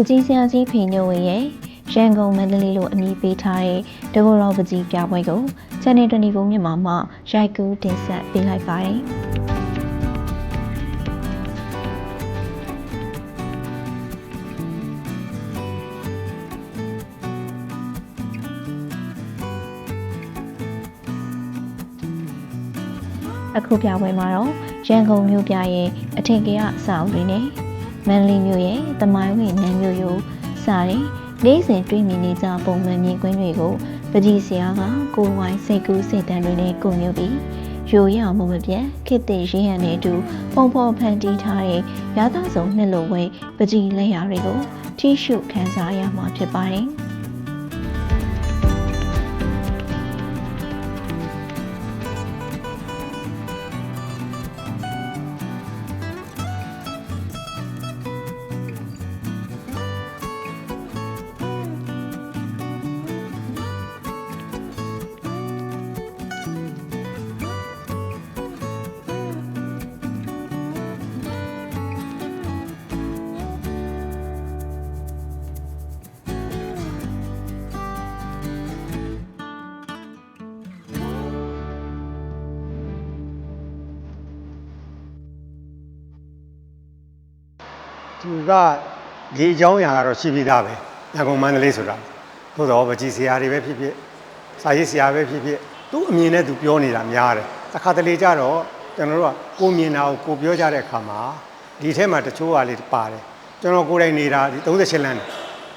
ပကြီးဆရာကြီးဖေညိုဝေရဲ့ရန်ကုန်မန္တလေးလိုအမည်ပေးထားတဲ့ဒဂုံတော်ပကြီးပြပွဲကို Channel 24မြန်မာမှရိုက်ကူးတင်ဆက်ပေးလိုက်ပါတယ်။အခုပြပွဲမှာတော့ရန်ကုန်မြို့ပြရဲ့အထင်ကရအဆောက်အဦတွေနဲ့ မန္တလေးမြို့ရဲ့သမိုင်းဝင်နန်းမြို့ရိုးစတဲ့နေ့စဉ်တွေ့မြင်နေကြပုံမှန်မြင်ကွင်းတွေကိုပကြီးစရာကကိုယ်ဝိုင်းစိတ်ကူးစိတ်တမ်းတွေနဲ့ကိုမျိုးပြီးရိုးရအောင်မမပြတ်ခစ်တဲ့ရင်းရံနေတူပုံဖော်ဖန်တီးထားတဲ့ရသဆုံးနှစ်လိုဝဲပကြီးလက်ရာတွေကိုထိရှုခန်းစားရမှာဖြစ်ပါတယ်။ သူကဒီအကြောင်းအရာကတော့ရှိပြီးသားပဲရန်ကုန်မန္တလေးဆိုတာသို့တော့ဗကြီးဆရာတွေပဲဖြစ်ဖြစ်စာရေးဆရာပဲဖြစ်ဖြစ်သူ့အမြင်နဲ့သူပြောနေတာများတယ်တစ်ခါတလေကြတော့ကျွန်တော်တို့ကကိုမြင်တာကိုကိုပြောကြတဲ့အခါမှာဒီထဲမှာတချို့ကလေးပါတယ်ကျွန်တော်ကိုယ်တိုင်နေတာဒီ38လမ်းတယ်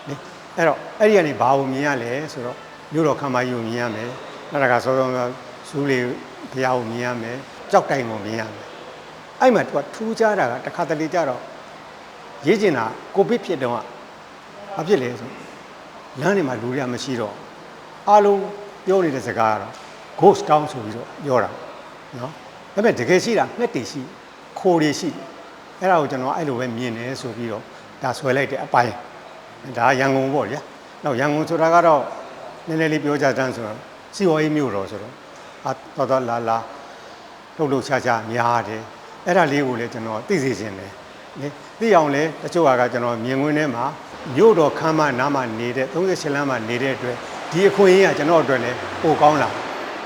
လေအဲ့တော့အဲ့ဒီကနေဘာကိုမြင်ရလဲဆိုတော့မြို့တော်ခမ်းမကြီးကိုမြင်ရမယ်နောက်တစ်ခါစောစောကဇူးလေးဘုရားကိုမြင်ရမယ်ကြောက်တိုင်ကိုမြင်ရမယ်အဲ့မှာသူကထူးခြားတာကတစ်ခါတလေကြတော့ ရေးကျင်တာကိုဗစ်ဖြစ်တော့ဘာဖြစ်လဲဆိုလမ်းတွေမှာလူတွေကမရှိတော့အားလုံးပြောနေတဲ့စကားကတော့ ghost town ဆိုပြီးတော့ပြောတာနော်ဒါပေမဲ့တကယ်ရှိတာငှက်တွေရှိခိုတွေရှိအဲ့ဒါကိုကျွန်တော်အဲ့လိုပဲမြင်တယ်ဆိုပြီးတော့ဒါဆွဲလိုက်တဲ့အပိုင်းဒါရန်ကုန်ပေါ့ဗျာနောက်ရန်ကုန်ဆိုတာကတော့နည်းနည်းလေးပြောကြတန်းဆိုတော့စီဝေါ်ရေးမြို့တော်ဆိုတော့အာတော်တော်လာလာလှုပ်လှုပ်ရှားရှားများတယ်အဲ့ဒါလေးကိုလည်းကျွန်တော်သိစေခြင်းတယ်လေ သိအောင်လဲတချို့ကကျွန်တော်မြင်ကွင်းထဲမှာမြို့တော်ခမ်းမနားမှာနေတဲ့38လမ်းမှာနေတဲ့အတွက်ဒီအခွင့်အရေးကကျွန်တော်အတွက်လည်းပိုကောင်းလာ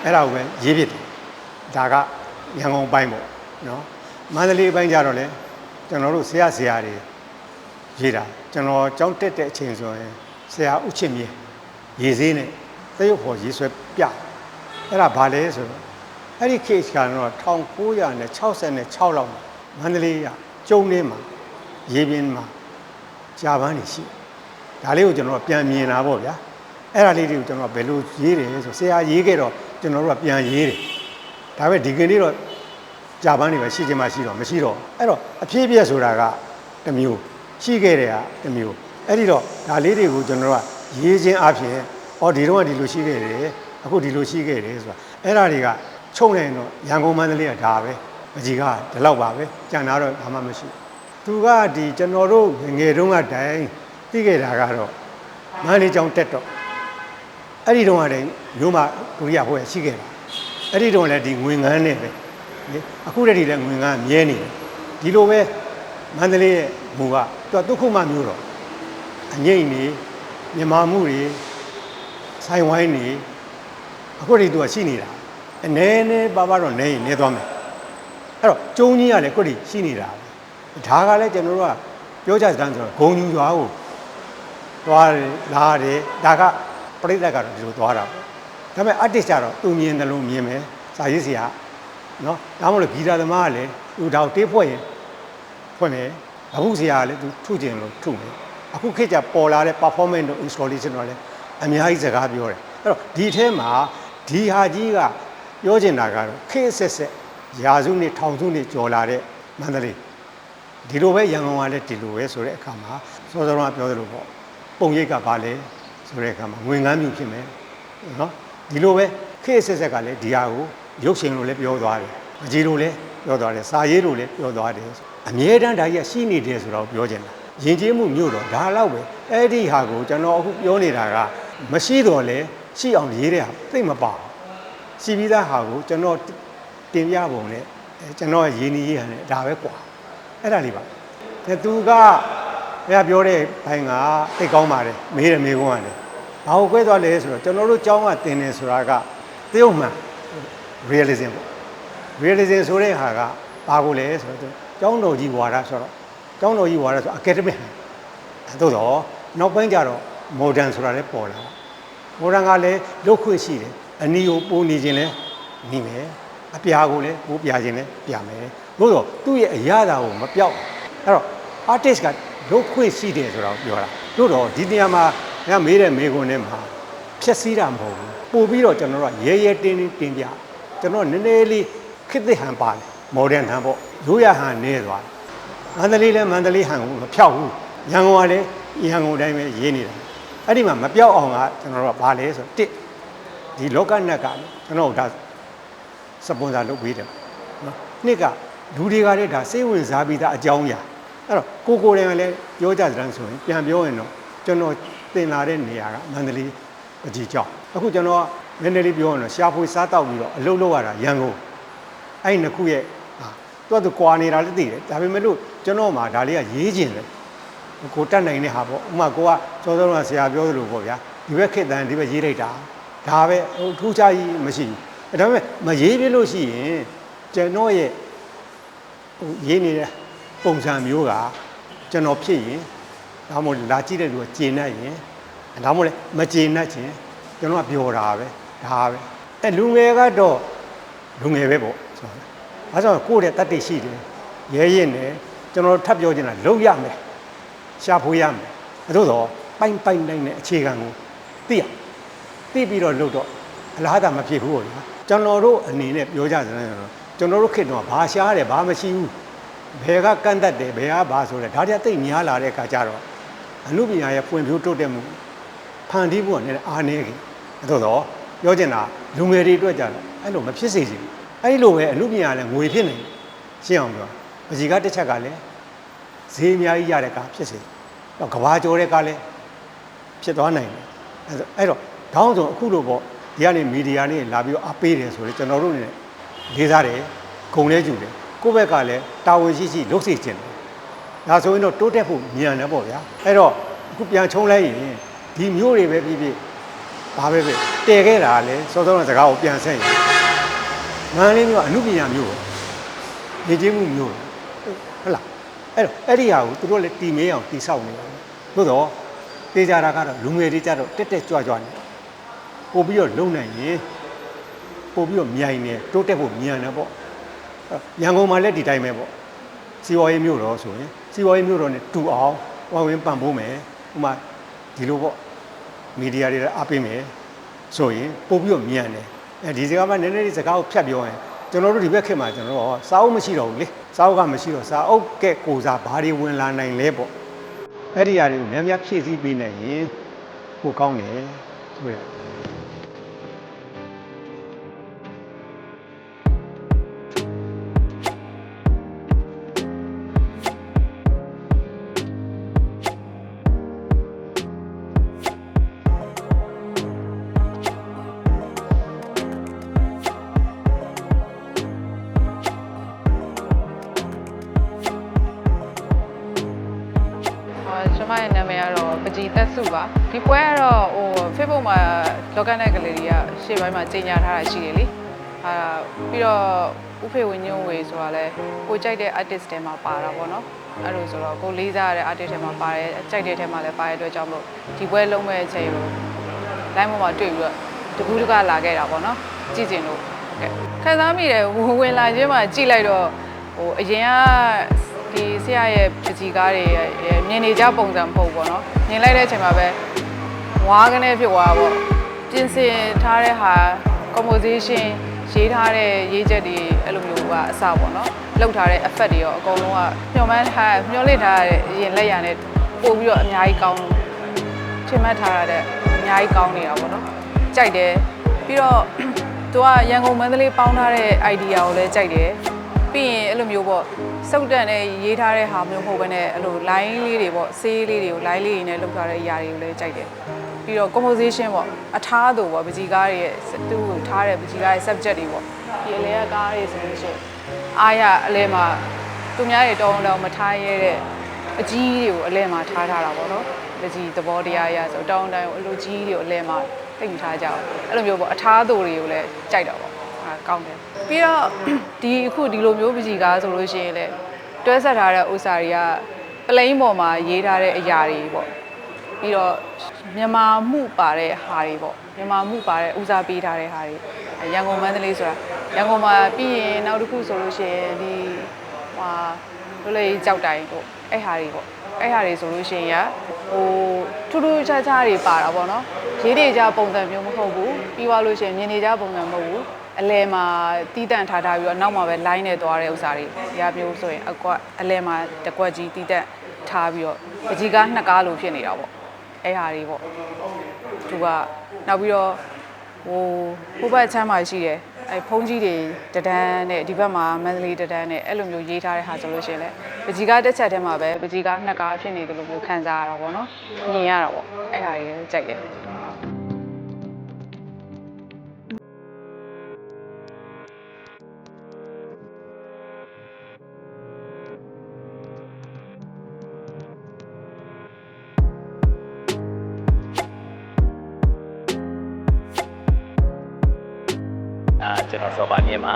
အဲ့ဒါကိုပဲရေးဖြစ်တယ်ဒါကရန်ကုန်ပိုင်းပေါ့နော်မန္တလေးပိုင်းကြတော့လေကျွန်တော်တို့ဆရာဆရာတွေရေးတာကျွန်တော်ကြောင်းတက်တဲ့အချိန်ဆိုရင်ဆရာဥချစ်မြေရေးစည်းနဲ့သရုပ်ဖော်ရေးဆွဲပြအဲ့ဒါဘာလဲဆိုတော့အဲ့ဒီ case ကတော့1966လောက်မှာမန္တလေးက ကျုံနေမှာရေပြင်းမှာကြာပန်းနေရှိဒါလေးကိုကျွန်တော်ပြန်မြင်တာပေါ့ဗျာအဲ့ဒါလေးတွေကိုကျွန်တော်ဘယ်လိုရေးတယ်ဆိုဆရာရေးခဲ့တော့ကျွန်တော်တို့ကပြန်ရေးတယ်ဒါပေမဲ့ဒီကနေ့တော့ကြာပန်းနေပဲရှိချင်မှရှိတော့မရှိတော့အဲ့တော့အပြည့်ပြည့်ဆိုတာကတစ်မျိုးရှိခဲ့တဲ့ဟာတစ်မျိုးအဲ့ဒီတော့ဒါလေးတွေကိုကျွန်တော်တို့ကရေးခြင်းအပြင်အော်ဒီတော့ကဒီလိုရှိခဲ့တယ်အခုဒီလိုရှိခဲ့တယ်ဆိုတာအဲ့ဒါတွေကချုံနေတော့ရန်ကုန်မန္တလေးကဒါပဲ အကြီးကဒီလောက်ပါပဲကြံတာတော့ဘာမှမရှိသူကဒီကျွန်တော်တို့ငယ်ငယ်တုန်းကတိုင်သိခဲ့တာကတော့မန္တလေးကျောင်းတက်တော့အဲ့ဒီတုန်းကတည်းမြို့မှာဒုတိယဘွဲရှိခဲ့တာအဲ့ဒီတုန်းကလည်းဒီငွေငန်းနဲ့ပဲလေအခုတည်းကလည်းငွေငန်းမြဲနေတယ်ဒီလိုပဲမန္တလေးရဲ့မူကသူကဒုက္ခမမျိုးတော့အငိမ့်နေမြမာမှုတွေဆိုင်ဝိုင်းနေအခုတည်းသူကရှိနေတာအနေနဲ့ပါပါတော့နေရင်နေသွားမယ် အဲ့တော့ကျုံကြီးကလည်းခုတည်းရှိနေတာပဲဒါကလည်းကျွန်တော်တို့ကပြောကြစမ်းဆိုတော့ဂုံယူရွာကိုသွားတယ်လာတယ်ဒါကပြိဿကတော့ဒီလိုသွားတာပေါ့ဒါပေမဲ့ artist ကတော့သူမြင်တယ်လို့မြင်မယ်စာရေးဆရာနော်ဒါမှမဟုတ်ဂီတာသမားကလည်းသူဒါကိုတေးဖွဲ့ရင်ဖွဲ့မယ်အမှုဆရာကလည်းသူထုကျင်လို့ထုမယ်အခုခေတ်ကျပေါ်လာတဲ့ performance တို့ installation တို့လည်းအများကြီးစကားပြောတယ်အဲ့တော့ဒီထဲမှာဒီဟာကြီးကပြောချင်တာကတော့ခေတ်ဆက်ဆက် ရာစုနှစ်ထောင်စုနှစ်ကျော်လာတဲ့မန္တလေးဒီလိုပဲရန်ကုန်ကလည်းဒီလိုပဲဆိုတဲ့အခါမှာစောစောကပြောသလိုပေါ့ပုံရိပ်ကဘာလဲဆိုတဲ့အခါမှာငွေငန်းမြူဖြစ်မယ်နော်ဒီလိုပဲခေတ်ဆက်ဆက်ကလည်းဒီဟာကိုရုပ်ရှင်လိုလည်းပြောသွားတယ်အကြီးလိုလည်းပြောသွားတယ်စာရေးလိုလည်းပြောသွားတယ်အမြဲတမ်းဒါကြီးကရှိနေတယ်ဆိုတော့ပြောချင်တာယဉ်ကျေးမှုမျိုးတော့ဒါတော့ပဲအဲ့ဒီဟာကိုကျွန်တော်အခုပြောနေတာကမရှိတော့လဲရှိအောင်ရေးတဲ့ဟာသိမပါဘူးရှိပြီးသားဟာကိုကျွန်တော် တင်ပြပုံနဲ့အဲကျွန်တော်ရင်းနှီးရေးဟန်နဲ့ဒါပဲကွာအဲ့ဒါလေးပါအဲသူကဘုရားပြောတဲ့ဘိုင်ကသိကောင်းပါတယ်မေးတယ်မေးခွန်းကလည်းဘာကိုကွဲသွားလဲဆိုတော့ကျွန်တော်တို့ကျောင်းကသင်တယ်ဆိုတာကတရုတ်မှန် realism ပေါ့ realism ဆိုတဲ့ဟာကဘာကိုလဲဆိုတော့ကျောင်းတော်ကြီးဝါဒဆိုတော့ကျောင်းတော်ကြီးဝါဒဆို academic သို့တော့နောက်ပိုင်းကျတော့ modern ဆိုတာလည်းပေါ်လာ modern ကလည်းလုတ်ခွင့်ရှိတယ်အနီကိုပိုးနေခြင်းလဲနေမယ် အပြာကိုလည်းပိုးပြခြင်းလဲပြမယ်သို့တော့သူ့ရဲ့အရာတာကိုမပြောက်အဲ့တော့ artist ကလုတ်ခွင့်ရှိတယ်ဆိုတော့ပြောတာသို့တော့ဒီနေရာမှာငါမေးတဲ့မေးခွန်းထဲမှာဖြည့်စည်းတာမဟုတ်ဘူးပို့ပြီးတော့ကျွန်တော်တို့ကရဲရဲတင်းတင်းတင်ပြကျွန်တော်နည်းနည်းလေးခစ်သစ်ဟန်ပါတယ် modern ဟန်ပေါ့ရိုးရဟန်နေသွားတယ်မန္တလေးလည်းမန္တလေးဟန်ကိုမဖြောက်ဘူးရန်ကုန်ကလည်းရန်ကုန်တိုင်းပဲရေးနေတာအဲ့ဒီမှာမပြောက်အောင်ကကျွန်တော်တို့ကဘာလဲဆိုတော့တစ်ဒီလောကနက်ကလည်းကျွန်တော်တို့ဒါ စပွန်ဆာလုပ်ပေးတယ်နော်နှစ်ကလူတွေကလည်းဒါစိတ်ဝင်စားပြီးသားအကြောင်းအရာအဲ့တော့ကိုကိုယ်တိုင်ကလည်းပြောကြစမ်းဆိုရင်ပြန်ပြောရင်တော့ကျွန်တော်တင်လာတဲ့နေရာကမန္တလေးအကြီးကျောင်းအခုကျွန်တော်ကနည်းနည်းလေးပြောရင်တော့ရှားဖွေစားတောက်ပြီးတော့အလုပ်လုပ်ရတာရန်ကုန်အဲ့ဒီနှစ်ခုရဲ့ဟာသူကသူကွာနေတာလည်းသိတယ်ဒါပေမဲ့လို့ကျွန်တော်မှဒါလေးကရေးကျင်တယ်ကိုတက်နိုင်တဲ့ဟာပေါ့ဥပမာကိုကစောစောကဆရာပြောသလိုပေါ့ဗျာဒီဘက်ခေတ်တန်ဒီဘက်ရေးလိုက်တာဒါပဲဟိုထူးခြားကြီးမရှိဘူးအဲ ဒါပေမဲ့မရေးပြလို့ရှိရင်ကျွန်တော်ရဲ့ဟိုရေးနေတဲ့ပုံစံမျိုးကကျွန်တော်ဖြစ်ရင်ဒါမှမဟုတ်လာကြည့်တဲ့လူကကျေနပ်ရင်ဒါမှမဟုတ်လေမကျေနပ်ခြင်းကျွန်တော်ကပြောတာပဲဒါပဲအဲလူငယ်ကတော့လူငယ်ပဲပေါ့ဆိုတော့အဲဆိုကိုယ့်ရဲ့တတ်သိရှိတယ်ရဲရင်နဲ့ကျွန်တော်ထပ်ပြောချင်တာလုံရမယ်ရှာဖွေရမယ်အဲသို့တော့ပိုင်ပိုင်နိုင်တဲ့အခြေခံကိုသိရသိပြီးတော့လုပ်တော့အလားတာမဖြစ်ဘူးပေါ့ဗျာ ကျွန်တော်တို့အနေနဲ့ပြောကြစမ်းဆိုတော့ကျွန်တော်တို့ခေတ်တော့ဘာရှားတယ်ဘာမရှိဘူးဘယ်ကကန့်တတ်တယ်ဘယ်ကဘာဆိုလဲဒါတွေကတိတ်များလာတဲ့အခါကျတော့အမှုပညာရဲ့ပွင့်ဖြိုးတိုးတက်မှုဖန်တီးဖို့ကလည်းအားနည်းကြီးအဲသို့တော့ပြောချင်တာလူငယ်တွေအတွက်ကြတော့အဲ့လိုမဖြစ်စေချင်ဘူးအဲ့ဒီလိုပဲအမှုပညာလည်းငွေဖြစ်နေရှင်းအောင်ပြောပကြီးကတစ်ချက်ကလည်းဈေးအများကြီးရတဲ့ကားဖြစ်စေတော့ကဘာကျော်တဲ့ကားလည်းဖြစ်သွားနိုင်တယ်အဲ့တော့အဲ့တော့တောင်းဆိုအခုလိုပေါ့ ဒီကနေမီဒီယာနဲ့လာပြီးတော့အပေးတယ်ဆိုရင်ကျွန်တော်တို့နေလေးစားတယ်ဂုံလဲကြည့်တယ်ကိုယ့်ဘက်ကလည်းတာဝန်ရှိရှိလုပ်စေချင်တယ်ဒါဆိုရင်တော့တိုးတက်ဖို့မြန်တယ်ပေါ့ဗျာအဲ့တော့အခုပြန်ချုံလိုက်ရင်ဒီမျိုးတွေပဲဖြစ်ဖြစ်ဘာပဲပဲတည်ခဲ့တာလည်းစောစောကစကားကိုပြန်ဆက်ရင်မန္တလေးမြို့ကအမှုပညာမြို့ပဲနေချင်းမှုမြို့ဟုတ်လားအဲ့တော့အဲ့ဒီဟာကိုသူတို့လည်းတီမင်းအောင်တီဆောက်နေတယ်သို့တော့တေးကြတာကတော့လူငယ်တွေကြတော့တက်တက်ကြွကြွနေ ပို့ပြီးတော့လုံနိုင်ရင်ပို့ပြီးတော့မြိုင်နေတိုးတက်ဖို့မြန်တယ်ပေါ့ရန်ကုန်မှာလည်းဒီတိုင်းပဲပေါ့စီဝါရေးမြို့တော်ဆိုရင်စီဝါရေးမြို့တော်နဲ့တူအောင်ဝိုင်းဝန်းပံ့ပိုးမယ်ဥမာဒီလိုပေါ့မီဒီယာတွေလည်းအားပေးမယ်ဆိုရင်ပို့ပြီးတော့မြန်တယ်အဲဒီစကားမှနည်းနည်းလေးစကားကိုဖြတ်ပြောရင်ကျွန်တော်တို့ဒီဘက်ခေတ်မှာကျွန်တော်တို့စာအုပ်မရှိတော့ဘူးလေစာအုပ်ကမရှိတော့စာအုပ်ကဲ့ကိုစားဘာတွေဝင်လာနိုင်လဲပေါ့အဲ့ဒီအရာတွေကိုများများဖြည့်ဆည်းပေးနိုင်ရင်ကိုကောင်းတယ်ဆိုရ ရဲ့နာမည်ကတော့ပကြီးသက်စုပါဒီပွဲကတော့ဟို Facebook မှာ local net gallery ကရှေ့ပိုင်းမှာကြီးညာထားတာရှိတယ်လေအာပြီးတော့ဥဖေဝင်းညုံဝေဆိုတာလဲကိုကြိုက်တဲ့ artist တွေမှာပါတာပေါ့နော်အဲ့လိုဆိုတော့ကိုလေးစားရတဲ့ artist တွေမှာပါတယ်ကြိုက်တဲ့ထဲမှာလည်းပါတဲ့အတွက်ကြောင့်မလို့ဒီပွဲလုံးမဲ့အချိန်ကို line ပေါ်မှာတွေ့ပြီးတော့တကူးတကလာခဲ့တာပေါ့နော်ကြည့်ကျင်လို့ဟုတ်ကဲ့ခံစားမိတယ်ဝင်ဝင်လာခြင်းမှာကြည့်လိုက်တော့ဟိုအရင်က ဒီဆရာရဲ့ပကြီးကားတွေရဲ့မြင်နေကြပုံစံမဟုတ်ဘူးပေါ့နော်မြင်လိုက်တဲ့အချိန်မှာပဲဝါးကနေဖြစ်သွားတာပေါ့ပြင်ဆင်ထားတဲ့ဟာ composition ရေးထားတဲ့ရေးချက်တွေအဲ့လိုမျိုးကအစပေါ့နော်လောက်ထားတဲ့ effect တွေရောအကုန်လုံးကမျှော်မှန်းထားမျှော်လင့်ထားတဲ့အရင်လက်ရံနဲ့ပို့ပြီးတော့အများကြီးကောင်းချင်မှတ်ထားရတဲ့အများကြီးကောင်းနေတာပေါ့နော်ကြိုက်တယ်ပြီးတော့သူကရန်ကုန်မန္တလေးပေါင်းထားတဲ့ idea ကိုလည်းကြိုက်တယ် ပြီးရင်အဲ့လိုမျိုးပေါ့စုပ်တန်နဲ့ရေးထားတဲ့ဟာမျိုးမဟုတ်ဘဲနဲ့အဲ့လို line လေးတွေပေါ့ဆေးလေးတွေကို line လေးတွေနဲ့လုပ်ထားတဲ့အရာတွေကိုလည်းကြိုက်တယ်ပြီးတော့ composition ပေါ့အထားသူပေါ့ပကြီးကားတွေရဲ့သူ့ကိုထားတဲ့ပကြီးကားရဲ့ subject တွေပေါ့ဒီအလဲကားတွေဆိုလို့ရှိရင်အားရအလဲမှာသူများတွေတောင်းတောင်းမထားရဲတဲ့အကြီးတွေကိုအလဲမှာထားထားတာပေါ့နော်ပကြီးသဘောတရားအရဆိုတောင်းတိုင်းကိုအလိုကြီးတွေကိုအလဲမှာတိတ်မထားကြအောင်အဲ့လိုမျိုးပေါ့အထားသူတွေကိုလည်းကြိုက်တာပေါ့အဲကောင်းတယ် ပြီးတော့ဒီအခုဒီလိုမျိုးပကြီးကားဆိုလို့ရှိရင်လည်းတွဲဆက်ထားတဲ့ဥစ္စာတွေကပလိန်ပေါ်မှာရေးထားတဲ့အရာတွေပေါ့ပြီးတော့မြန်မာမှုပါတဲ့ဟာတွေပေါ့မြန်မာမှုပါတဲ့ဦးစားပေးထားတဲ့ဟာတွေအဲရန်ကုန်မန္တလေးဆိုတာရန်ကုန်မှာပြီးရင်နောက်တစ်ခုဆိုလို့ရှိရင်ဒီဟာလိုလေကြောက်တိုင်ပေါ့အဲ့ဟာတွေပေါ့အဲ့ဟာတွေဆိုလို့ရှိရင်ရဟိုထူးထူးခြားခြားတွေပါတာပေါ့နော်ရေးတွေကြပုံစံမျိုးမဟုတ်ဘူးပြီးသွားလို့ရှိရင်မြင်နေကြပုံစံမဟုတ်ဘူး အလဲမှာတီးတန့်ထားထားပြီးတော့နောက်မှာပဲ line နဲ့သွားတဲ့ဥစ္စာတွေရမျိုးဆိုရင်အကွက်အလဲမှာတကွက်ကြီးတီးတန့်ထားပြီးတော့ပကြီးကားနှစ်ကားလိုဖြစ်နေတာပေါ့အဲ့ဟာတွေပေါ့သူကနောက်ပြီးတော့ဟိုဟိုဘက်ချမ်းမှာရှိတယ်အဲဖုန်းကြီးတွေတဒန်းနဲ့ဒီဘက်မှာမန္တလေးတဒန်းနဲ့အဲ့လိုမျိုးရေးထားတဲ့ဟာဆိုလို့ရှိရင်လည်းပကြီးကားတစ်ချက်တည်းမှာပဲပကြီးကားနှစ်ကားဖြစ်နေတယ်လို့မျိုးခံစားရတာပေါ့နော်မြင်ရတာပေါ့အဲ့ဟာတွေကြိုက်တယ် စောပါမြင်မှာ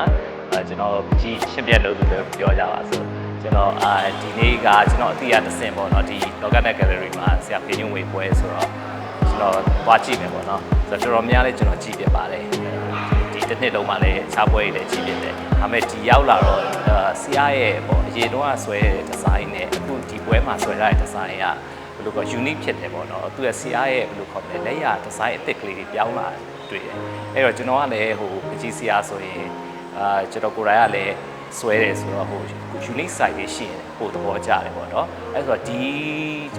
အာကျွန်တော်ကြီးရှင်းပြလို့ဆိုတော့ပြောကြပါစို့ကျွန်တော်အာဒီနေ့ကကျွန်တော်အတိအရတစ်ဆင့်ပေါ့နော်ဒီ local net gallery မှာဆရာပြင်းဝေပွဲဆိုတော့ကျွန်တော်သွားကြည့်မယ်ပေါ့နော်ဆိုတော့တော်တော်များလေးကျွန်တော်ကြည့်ပြပါတယ်ဒီတစ်နှစ်လုံးမှာလည်းခြားပွဲတွေလည်းကြည့်ပြတယ်ဒါပေမဲ့ဒီရောက်လာတော့အာဆရာရဲ့ပေါ့အရင်တော့ကဆွဲတဲ့ဒီဇိုင်းနဲ့အခုဒီပွဲမှာဆွဲရတဲ့ဒီဇိုင်းကဘယ်လိုက unique ဖြစ်တယ်ပေါ့နော်သူရဲ့ဆရာရဲ့ဘယ်လိုခေါ်မလဲလက်ရဒီဇိုင်းအစ်စ်ကလေးတွေပြောင်းလာတွေ့ တယ်အဲ့တော့ကျွန်တော်ကလည်းဟိုအကြီးဆရာဆိုရင်အာကျွန်တော်ကိုယ်တိုင်ကလည်းဆွဲတယ်ဆိုတော့ဟို unique site လေးရှိရင်ဟိုသဘောကျတယ်ပေါ့နော်အဲ့ဆိုတော့ဒီ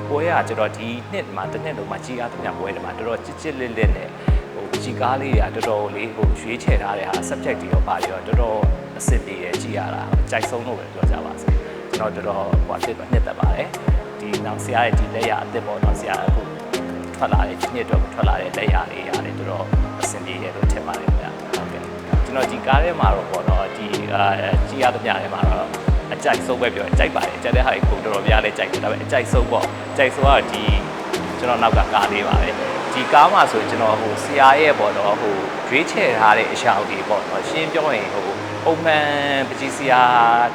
ပွဲကကျွန်တော်ဒီနှစ်မှာတစ်နှစ်လုံးမှာကြီးအားသမျှပွဲတွေမှာတော်တော်ချစ်ချစ်လစ်လစ်နဲ့ဟိုကြီးကားလေးတွေကတော်တော်လေးဟိုရွေးချယ်ထားတဲ့ဟာ subject တွေရောပါပြီးတော့တော်တော်အဆင်ပြေရကြည့်ရတာကြိုက်ဆုံးလို့ပဲပြောကြပါစို့ကျွန်တော်တော်တော်ဟိုအစ်စ်တော့နှစ်သက်ပါတယ်ဒီနောက်ဆရာရဲ့ဒီလက်ရအစ်စ်ပေါ့နော်ဆရာအခု ထွက်လာတဲ့ဒီနှစ်တော့ထွက်လာတဲ့လက်ရာလေးရတယ်တော်တော်အဆင်ပြေတယ်လို့ထင်ပါတယ်ခင်ဗျာဟုတ်ကဲ့ကျွန်တော်ဒီကားထဲမှာတော့ပေါ့နော်ဒီအာကြီးရသမျှထဲမှာတော့အကြိုက်ဆုံးပဲပြောကြိုက်ပါတယ်ကြက်တဲ့ဟာကိုတော်တော်များလေးကြိုက်တယ်ဒါပေမဲ့အကြိုက်ဆုံးပေါ့ကြိုက်ဆုံးကဒီကျွန်တော်နောက်ကကားလေးပါပဲဒီကားမှာဆိုကျွန်တော်ဟိုဆရာရဲ့ပေါ့နော်ဟိုရွေးချယ်ထားတဲ့အရာတွေပေါ့နော်ရှင်းပြောရင်ဟိုပုံမှန်ပကြီးဆရာ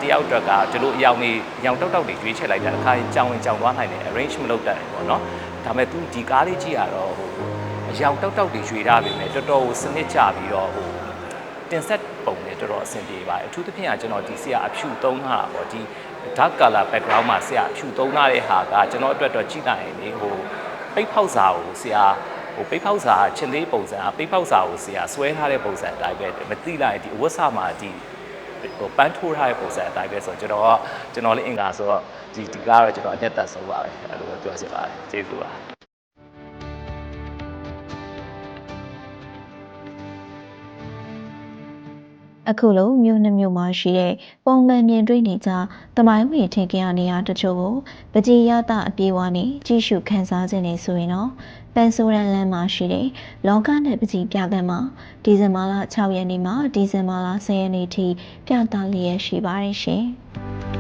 တယောက်အတွက်ကဒီလိုအယောင်ကြီးအယောင်တောက်တောက်တွေရွေးချယ်လိုက်တာအခါကြောင်ဝင်ကြောင်သွားနိုင်တယ် arrange မလုပ်တတ်တယ်ပေါ့နော် ဒါပေမဲ့ तू ဒီကားလေးကြည့်ရတော့ဟိုအယောင်တောက်တောက်တွေရွေထားပြီမဲ့တော်တော်ကိုစနစ်ကျပြီးတော့ဟိုတင်ဆက်ပုံနဲ့တော်တော်အဆင်ပြေပါတယ်အထူးသဖြင့်ကကျွန်တော်ဒီဆရာအဖြူသုံးထားတာပေါ့ဒီ dark color background မှာဆရာအဖြူသုံးထားတဲ့ဟာကကျွန်တော်အတွက်တော့ကြည့်နိုင်ရင်လေဟိုပိတ်ဖောက်စာကိုဆရာဟိုပိတ်ဖောက်စာချစ်လေးပုံစံအပိတ်ဖောက်စာကိုဆရာဆွဲထားတဲ့ပုံစံအတိုင်းပဲမသိလိုက်ဒီအဝတ်စမှာဒီ ဟိုပန်းထိုးထားတဲ့ပုံစံအတိုင်းပဲဆိုတော့ကျွန်တော်ကကျွန်တော်လေးအင်္ဂါဆိုတော့ဒီဒီကားတော့ကျွန်တော်အနှစ်သက်ဆုံးပါပဲအဲ့လိုပြောချင်ပါတယ်ကျေးဇူးပါအခုလိုမြို့နှမျိုးမှာရှိတဲ့ပုံမှန်မြင်တွေ့နေကြတမိုင်းဝင်ထင်ကြရနေရတချို့ကိုပကြီးရတအပြေးဝါနဲ့ကြည့်ရှုခန်းစားခြင်းနေဆိုရင်တော့ ပန်ဆိုရန်လမ်းမှာရှိတဲ့လောကနဲ့ပကြီးပြကန်းမှာဒီဇင်ဘာလ6ရက်နေ့မှဒီဇင်ဘာလ10ရက်နေ့ထိပြသလျက်ရှိပါတယ်ရှင်။